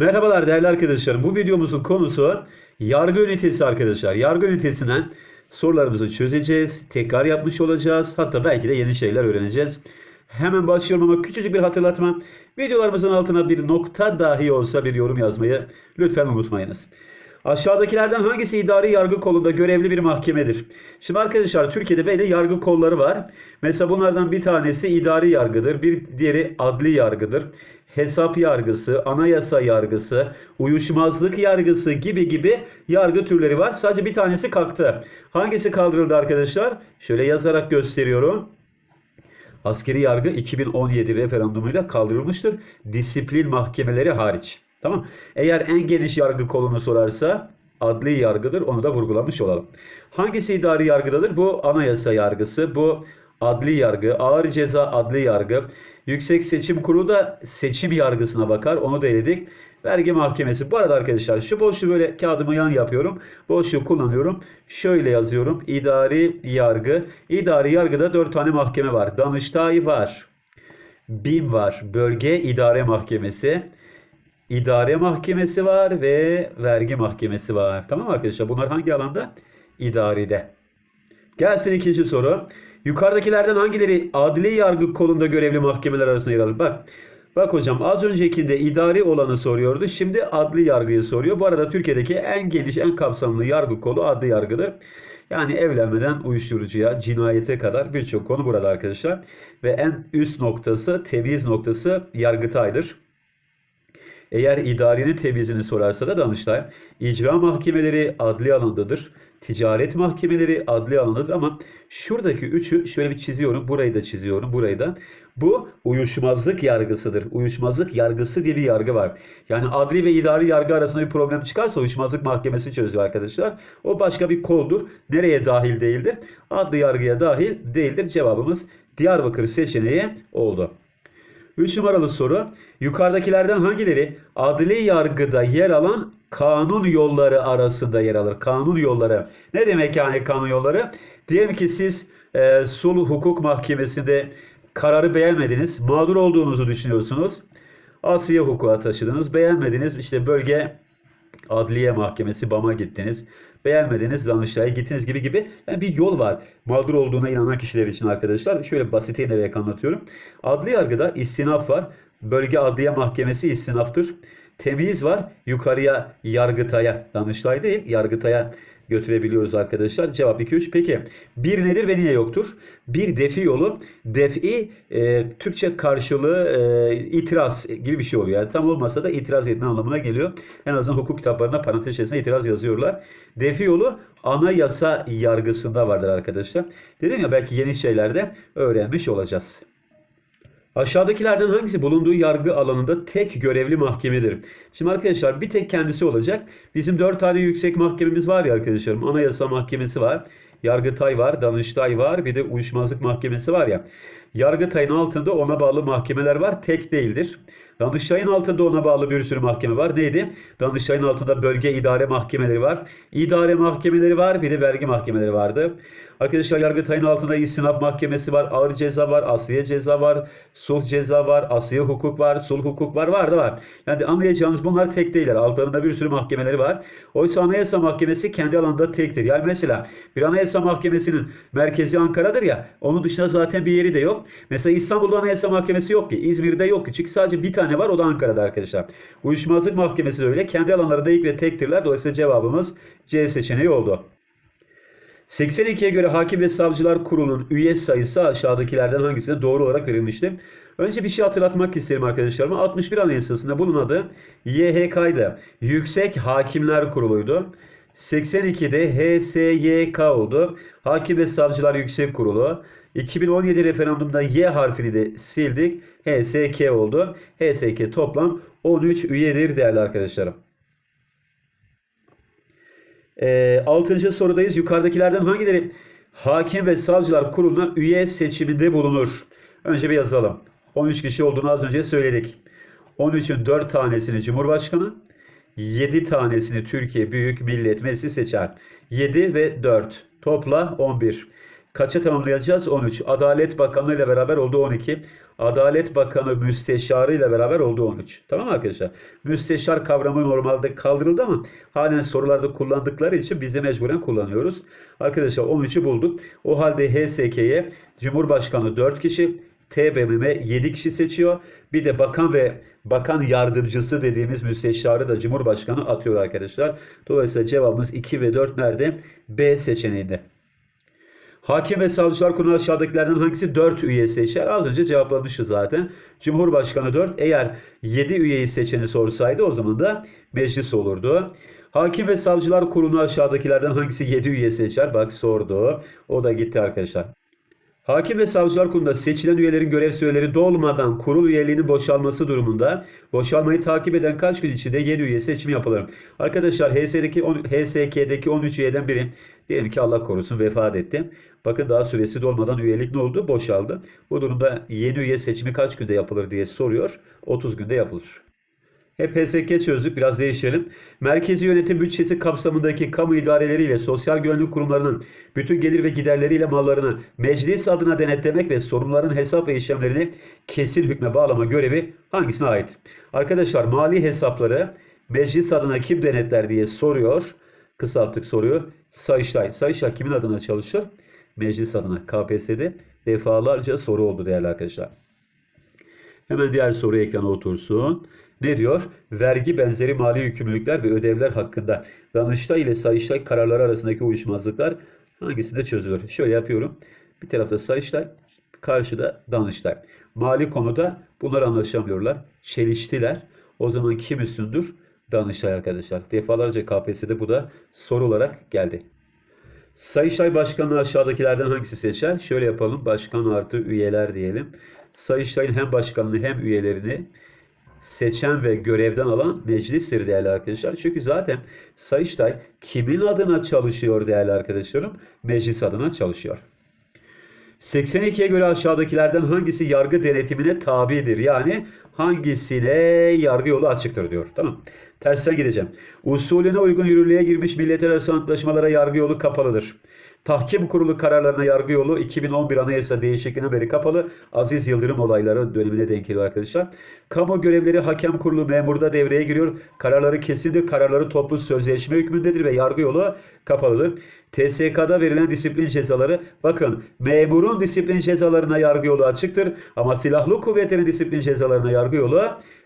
Merhabalar değerli arkadaşlarım. Bu videomuzun konusu yargı ünitesi arkadaşlar. Yargı ünitesinden sorularımızı çözeceğiz. Tekrar yapmış olacağız. Hatta belki de yeni şeyler öğreneceğiz. Hemen başlıyorum ama küçücük bir hatırlatma. Videolarımızın altına bir nokta dahi olsa bir yorum yazmayı lütfen unutmayınız. Aşağıdakilerden hangisi idari yargı kolunda görevli bir mahkemedir? Şimdi arkadaşlar Türkiye'de böyle yargı kolları var. Mesela bunlardan bir tanesi idari yargıdır. Bir diğeri adli yargıdır. Hesap yargısı, anayasa yargısı, uyuşmazlık yargısı gibi gibi yargı türleri var. Sadece bir tanesi kalktı. Hangisi kaldırıldı arkadaşlar? Şöyle yazarak gösteriyorum. Askeri yargı 2017 referandumuyla kaldırılmıştır. Disiplin mahkemeleri hariç. Tamam. Eğer en geniş yargı kolunu sorarsa adli yargıdır. Onu da vurgulamış olalım. Hangisi idari yargıdadır? Bu anayasa yargısı. Bu adli yargı. Ağır ceza adli yargı. Yüksek Seçim Kurulu da seçim yargısına bakar. Onu da eledik. Vergi mahkemesi. Bu arada arkadaşlar şu boşluğu böyle kağıdımı yan yapıyorum. Boşluğu kullanıyorum. Şöyle yazıyorum. İdari yargı. İdari yargıda 4 tane mahkeme var. Danıştay var. BİM var. Bölge İdare Mahkemesi. İdare Mahkemesi var ve Vergi Mahkemesi var. Tamam arkadaşlar? Bunlar hangi alanda? İdaride. Gelsin ikinci soru. Yukarıdakilerden hangileri adli yargı kolunda görevli mahkemeler arasında yer alır? Bak. Bak hocam az öncekinde idari olanı soruyordu. Şimdi adli yargıyı soruyor. Bu arada Türkiye'deki en geniş, en kapsamlı yargı kolu adli yargıdır. Yani evlenmeden uyuşturucuya, cinayete kadar birçok konu burada arkadaşlar. Ve en üst noktası, temiz noktası Yargıtay'dır. Eğer idarenin temizini sorarsa da Danıştay. İcra mahkemeleri adli alandadır. Ticaret mahkemeleri adli alandadır ama şuradaki üçü şöyle bir çiziyorum. Burayı da çiziyorum. Burayı da. Bu uyuşmazlık yargısıdır. Uyuşmazlık yargısı diye bir yargı var. Yani adli ve idari yargı arasında bir problem çıkarsa uyuşmazlık mahkemesi çözüyor arkadaşlar. O başka bir koldur. Nereye dahil değildir? Adli yargıya dahil değildir. Cevabımız Diyarbakır seçeneği oldu. 3 numaralı soru. Yukarıdakilerden hangileri adli yargıda yer alan kanun yolları arasında yer alır? Kanun yolları. Ne demek yani kanun yolları? Diyelim ki siz e, sulh hukuk mahkemesinde kararı beğenmediniz. Mağdur olduğunuzu düşünüyorsunuz. Asya hukuka taşıdınız. Beğenmediniz. İşte bölge Adliye Mahkemesi BAM'a gittiniz. Beğenmediniz Danıştay'a gittiniz gibi gibi. Yani bir yol var. Mağdur olduğuna inanan kişiler için arkadaşlar. Şöyle basit inerek anlatıyorum. Adli yargıda istinaf var. Bölge Adliye Mahkemesi istinaftır. Temiz var. Yukarıya Yargıtay'a, Danıştay değil Yargıtay'a götürebiliyoruz arkadaşlar. Cevap 2-3. Peki bir nedir ve niye yoktur? Bir defi yolu. Defi e, Türkçe karşılığı e, itiraz gibi bir şey oluyor. Yani tam olmasa da itiraz etme anlamına geliyor. En azından hukuk kitaplarına parantez içerisinde itiraz yazıyorlar. Defi yolu anayasa yargısında vardır arkadaşlar. Dedim ya belki yeni şeyler de öğrenmiş olacağız. Aşağıdakilerden hangisi bulunduğu yargı alanında tek görevli mahkemedir? Şimdi arkadaşlar bir tek kendisi olacak. Bizim dört tane yüksek mahkememiz var ya arkadaşlarım. Anayasa Mahkemesi var. Yargıtay var, Danıştay var, bir de Uyuşmazlık Mahkemesi var ya. Yargıtay'ın altında ona bağlı mahkemeler var, tek değildir. Danıştay'ın altında ona bağlı bir sürü mahkeme var. Neydi? Danıştay'ın altında bölge idare mahkemeleri var. İdare mahkemeleri var, bir de vergi mahkemeleri vardı. Arkadaşlar Yargıtay'ın altında istinaf mahkemesi var, ağır ceza var, asliye ceza var, sulh ceza var, asliye hukuk var, sulh hukuk var, var da var. Yani anlayacağınız bunlar tek değiller. Altlarında bir sürü mahkemeleri var. Oysa Anayasa Mahkemesi kendi alanında tektir. Yani mesela bir Anayasa Mahkemesi'nin merkezi Ankara'dır ya, onun dışında zaten bir yeri de yok. Mesela İstanbul'da Anayasa Mahkemesi yok ki, İzmir'de yok ki. Çünkü sadece bir tane var, o da Ankara'da arkadaşlar. Uyuşmazlık Mahkemesi de öyle. Kendi alanlarında ilk ve tektirler. Dolayısıyla cevabımız C seçeneği oldu. 82'ye göre Hakim ve Savcılar Kurulu'nun üye sayısı aşağıdakilerden hangisine doğru olarak verilmişti? Önce bir şey hatırlatmak isterim arkadaşlarıma. 61 Anayasası'nda bunun adı YHK'ydı. Yüksek Hakimler Kurulu'ydu. 82'de HSYK oldu. Hakim ve Savcılar Yüksek Kurulu. 2017 referandumda Y harfini de sildik. HSK oldu. HSK toplam 13 üyedir değerli arkadaşlarım. E, 6. sorudayız. Yukarıdakilerden hangileri hakim ve savcılar kuruluna üye seçiminde bulunur? Önce bir yazalım. 13 kişi olduğunu az önce söyledik. 13'ün 4 tanesini Cumhurbaşkanı, 7 tanesini Türkiye Büyük Millet Meclisi seçer. 7 ve 4 topla 11. Kaça tamamlayacağız? 13. Adalet Bakanı ile beraber oldu 12. Adalet Bakanı Müsteşarı ile beraber oldu 13. Tamam mı arkadaşlar? Müsteşar kavramı normalde kaldırıldı ama halen sorularda kullandıkları için biz de mecburen kullanıyoruz. Arkadaşlar 13'ü bulduk. O halde HSK'ye Cumhurbaşkanı 4 kişi, TBMM 7 kişi seçiyor. Bir de bakan ve bakan yardımcısı dediğimiz müsteşarı da Cumhurbaşkanı atıyor arkadaşlar. Dolayısıyla cevabımız 2 ve 4 nerede? B seçeneğinde. Hakim ve savcılar kurulu aşağıdakilerden hangisi 4 üye seçer? Az önce cevaplamışız zaten. Cumhurbaşkanı 4. Eğer 7 üyeyi seçeni sorsaydı o zaman da meclis olurdu. Hakim ve savcılar kurulu aşağıdakilerden hangisi 7 üye seçer? Bak sordu. O da gitti arkadaşlar. Hakim ve Savcılar Kurulu'nda seçilen üyelerin görev süreleri dolmadan kurul üyeliğinin boşalması durumunda boşalmayı takip eden kaç gün içinde yeni üye seçimi yapılır? Arkadaşlar HS'deki HSK'deki 13 üyeden biri diyelim ki Allah korusun vefat etti. Bakın daha süresi dolmadan üyelik ne oldu? Boşaldı. Bu durumda yeni üye seçimi kaç günde yapılır diye soruyor. 30 günde yapılır. Hep HSK çözdük. Biraz değiştirelim. Merkezi yönetim bütçesi kapsamındaki kamu idareleriyle sosyal güvenlik kurumlarının bütün gelir ve giderleriyle mallarını meclis adına denetlemek ve sorunların hesap ve işlemlerini kesin hükme bağlama görevi hangisine ait? Arkadaşlar mali hesapları meclis adına kim denetler diye soruyor. Kısalttık soruyu. Sayıştay. Sayıştay kimin adına çalışır? Meclis adına KPSS'de defalarca soru oldu değerli arkadaşlar. Hemen diğer soru ekrana otursun. Ne diyor? Vergi benzeri mali yükümlülükler ve ödevler hakkında Danıştay ile Sayıştay kararları arasındaki uyuşmazlıklar hangisinde çözülür? Şöyle yapıyorum. Bir tarafta Sayıştay, karşıda Danıştay. Mali konuda bunlar anlaşamıyorlar. Çeliştiler. O zaman kim üstündür? Danıştay arkadaşlar. Defalarca KPSS'de bu da soru olarak geldi. Sayıştay Başkanı aşağıdakilerden hangisi seçer? Şöyle yapalım. Başkan artı üyeler diyelim. Sayıştay'ın hem başkanını hem üyelerini seçen ve görevden alan meclistir değerli arkadaşlar. Çünkü zaten Sayıştay kimin adına çalışıyor değerli arkadaşlarım? Meclis adına çalışıyor. 82'ye göre aşağıdakilerden hangisi yargı denetimine tabidir? Yani hangisine yargı yolu açıktır diyor. Tamam. Tersten gideceğim. Usulüne uygun yürürlüğe girmiş milletler arası antlaşmalara yargı yolu kapalıdır. Tahkim kurulu kararlarına yargı yolu 2011 Anayasa değişikliğine beri kapalı. Aziz Yıldırım olayları dönemine denk geliyor arkadaşlar. Kamu görevleri hakem kurulu memurda devreye giriyor. Kararları kesindir. Kararları toplu sözleşme hükmündedir ve yargı yolu kapalıdır. TSK'da verilen disiplin cezaları bakın memurun disiplin cezalarına yargı yolu açıktır ama silahlı kuvvetlerin disiplin cezalarına yargı yolu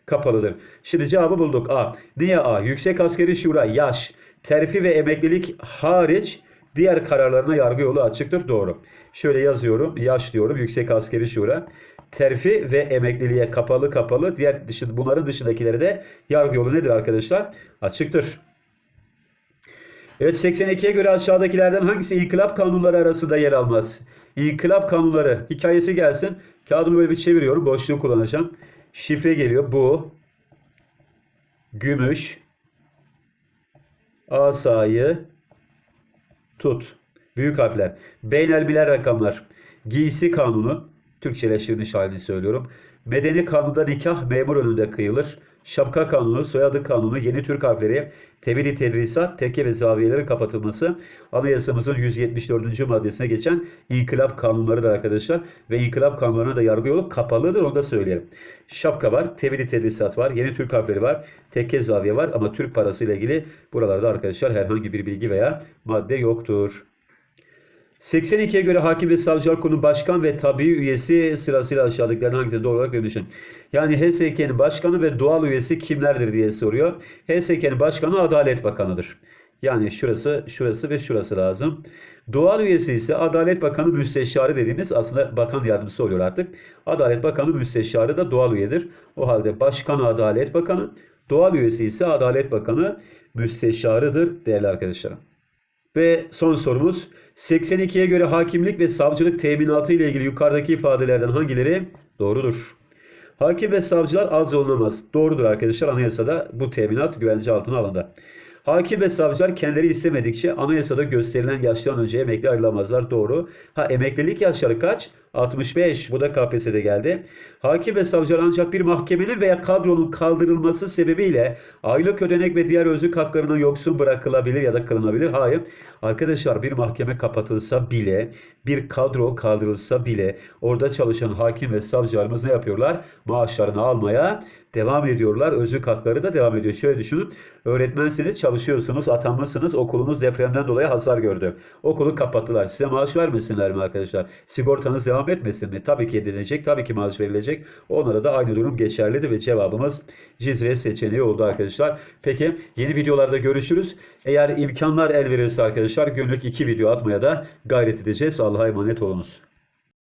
kapalıdır. Şimdi cevabı bulduk. A. Niye A? Yüksek Askeri Şura yaş, terfi ve emeklilik hariç diğer kararlarına yargı yolu açıktır. Doğru. Şöyle yazıyorum. Yaş diyorum. Yüksek Askeri Şura. Terfi ve emekliliğe kapalı kapalı. Diğer dışı, bunların dışındakilere de yargı yolu nedir arkadaşlar? Açıktır. Evet 82'ye göre aşağıdakilerden hangisi inkılap kanunları arasında yer almaz? İnkılap kanunları hikayesi gelsin. Kağıdımı böyle bir çeviriyorum. Boşluğu kullanacağım. Şifre geliyor. Bu. Gümüş. Asayı. Tut. Büyük harfler. Beynelbiler rakamlar. Giysi kanunu. Türkçeleştirilmiş halini söylüyorum. Medeni kanunda nikah memur önünde kıyılır. Şapka kanunu, soyadı kanunu, yeni Türk harfleri, tebidi tedrisat, tekke ve zaviyelerin kapatılması, anayasamızın 174. maddesine geçen inkılap kanunlarıdır arkadaşlar. Ve inkılap kanunlarına da yargı yolu kapalıdır onu da söyleyelim. Şapka var, tebidi tedrisat var, yeni Türk harfleri var, tekke zaviye var ama Türk parası ile ilgili buralarda arkadaşlar herhangi bir bilgi veya madde yoktur. 82'ye göre Hakim ve Savcılar Kurulu Başkan ve tabii üyesi sırasıyla aşağıdakilerden hangisine doğru olarak verilmiştir? Yani HSK'nin başkanı ve doğal üyesi kimlerdir diye soruyor. HSK'nin başkanı Adalet Bakanı'dır. Yani şurası, şurası ve şurası lazım. Doğal üyesi ise Adalet Bakanı Müsteşarı dediğimiz aslında bakan yardımcısı oluyor artık. Adalet Bakanı Müsteşarı da doğal üyedir. O halde Başkan Adalet Bakanı, doğal üyesi ise Adalet Bakanı Müsteşarıdır değerli arkadaşlarım. Ve son sorumuz 82'ye göre hakimlik ve savcılık teminatı ile ilgili yukarıdaki ifadelerden hangileri doğrudur? Hakim ve savcılar az olunamaz. Doğrudur arkadaşlar anayasada bu teminat güvence altına alındı. Hakim ve savcılar kendileri istemedikçe anayasada gösterilen yaştan önce emekli ayrılamazlar. Doğru. Ha emeklilik yaşları kaç? 65. Bu da KPSS'de geldi. Hakim ve savcılar ancak bir mahkemenin veya kadronun kaldırılması sebebiyle aylık ödenek ve diğer özlük haklarına yoksun bırakılabilir ya da kılınabilir. Hayır. Arkadaşlar bir mahkeme kapatılsa bile, bir kadro kaldırılsa bile orada çalışan hakim ve savcılarımız ne yapıyorlar? Maaşlarını almaya devam ediyorlar. Özlük hakları da devam ediyor. Şöyle düşünün. Öğretmensiniz, çalışıyorsunuz, atanmışsınız. Okulunuz depremden dolayı hasar gördü. Okulu kapattılar. Size maaş vermesinler mi arkadaşlar? Sigortanız devam etmesin mi? Tabii ki edilecek. Tabii ki maaş verilecek. Onlara da aynı durum geçerlidir ve cevabımız Cizre seçeneği oldu arkadaşlar. Peki yeni videolarda görüşürüz. Eğer imkanlar el verirse arkadaşlar günlük iki video atmaya da gayret edeceğiz. Allah'a emanet olunuz.